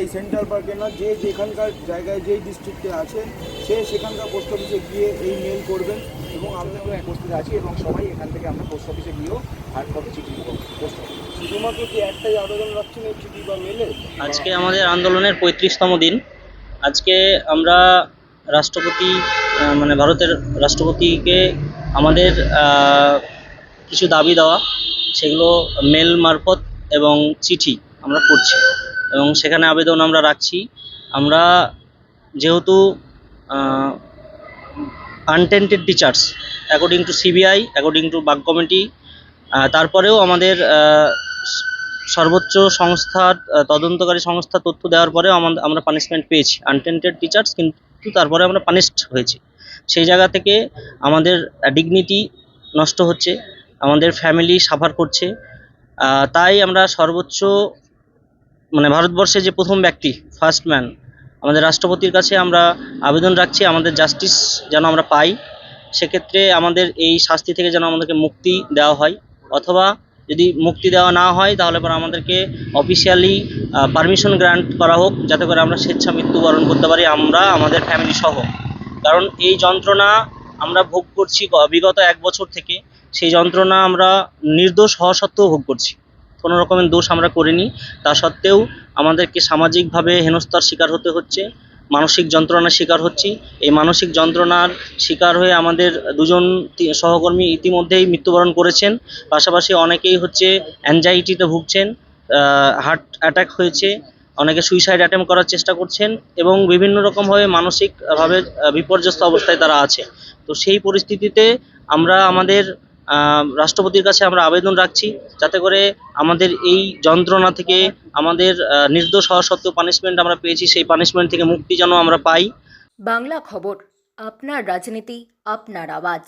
এই সেন্ট্রাল পার্কে না, যে যেখানকার জায়গায় যেই ডিস্ট্রিক্টে আছে, সে সেখানকার পোস্ট অফিসে গিয়ে এই মেল করবেন এবং তো উপস্থিত আছি এবং সবাই এখান থেকে আমরা পোস্ট অফিসে গিয়েও হার্ড কপি চিঠি দেবো। পোস্ট অফিস শুধুমাত্র কি একটাই আবেদন রাখছেন এই চিঠি বা মেলে আজকে আমাদের আন্দোলনের পঁয়ত্রিশতম দিন। আজকে আমরা রাষ্ট্রপতি মানে ভারতের রাষ্ট্রপতিকে আমাদের কিছু দাবি দেওয়া, সেগুলো মেল মারফত এবং চিঠি আমরা করছি এবং সেখানে আবেদন আমরা রাখছি। আমরা যেহেতু untainted teachers according to CBI according to Bag committee তারপরেও আমাদের সর্বোচ্চ সংস্থার তদন্তকারী সংস্থা তথ্য দেওয়ার পরেও আমাদের আমরা পানিশমেন্ট পেয়েছি। আনটেন্টেড টিচার্স কিন্তু তারপরে আমরা পানিশড হয়েছি। সেই জায়গা থেকে আমাদের ডিগনিটি নষ্ট হচ্ছে, আমাদের ফ্যামিলি সাফার করছে। তাই আমরা সর্বোচ্চ মানে ভারতবর্ষে যে প্রথম ব্যক্তি ফার্স্ট ম্যান আমাদের রাষ্ট্রপতির কাছে আমরা আবেদন রাখছি, আমাদের জাস্টিস যেন আমরা পাই, সেক্ষেত্রে আমাদের এই শাস্তি থেকে যেন আমাদেরকে মুক্তি দেওয়া হয়, অথবা যদি মুক্তি দেওয়া না হয়, তাহলে পরে আমাদেরকে অফিসিয়ালি পারমিশন গ্রান্ট করা হোক, যাতে করে আমরা স্বেচ্ছা মৃত্যুবরণ করতে পারি, আমরা, আমাদের ফ্যামিলি সহ। কারণ এই যন্ত্রণা আমরা ভোগ করছি বিগত এক বছর থেকে, সেই যন্ত্রণা আমরা নির্দোষ হওয়া সত্ত্বেও ভোগ করছি। কোনো রকমের দোষ আমরা করিনি। তা সত্ত্বেও আমাদেরকে সামাজিকভাবে হেনস্থার শিকার হতে হচ্ছে, মানসিক যন্ত্রণার শিকার হচ্ছি। এই মানসিক যন্ত্রণার শিকার হয়ে আমাদের দুজন সহকর্মী ইতিমধ্যেই মৃত্যুবরণ করেছেন। পাশাপাশি অনেকেই হচ্ছে অ্যাংজাইটিতে ভুগছেন হার্ট অ্যাটাক হয়েছে, অনেকে সুইসাইড অ্যাটেম্প করার চেষ্টা করছেন এবং বিভিন্ন রকমভাবে মানসিকভাবে বিপর্যস্ত অবস্থায় তারা আছে। তো সেই পরিস্থিতিতে আমরা আমাদের রাষ্ট্রপতির কাছে আমরা আবেদন রাখছি যাতে করে আমাদের এই যন্ত্রণা থেকে আমাদের নির্দোষ হওয়া সত্ত্বেও পানিশমেন্ট আমরা পেয়েছি, সেই পানিশমেন্ট থেকে মুক্তি যেন আমরা পাই। বাংলা খবর, আপনার রাজনীতি, আপনার আওয়াজ।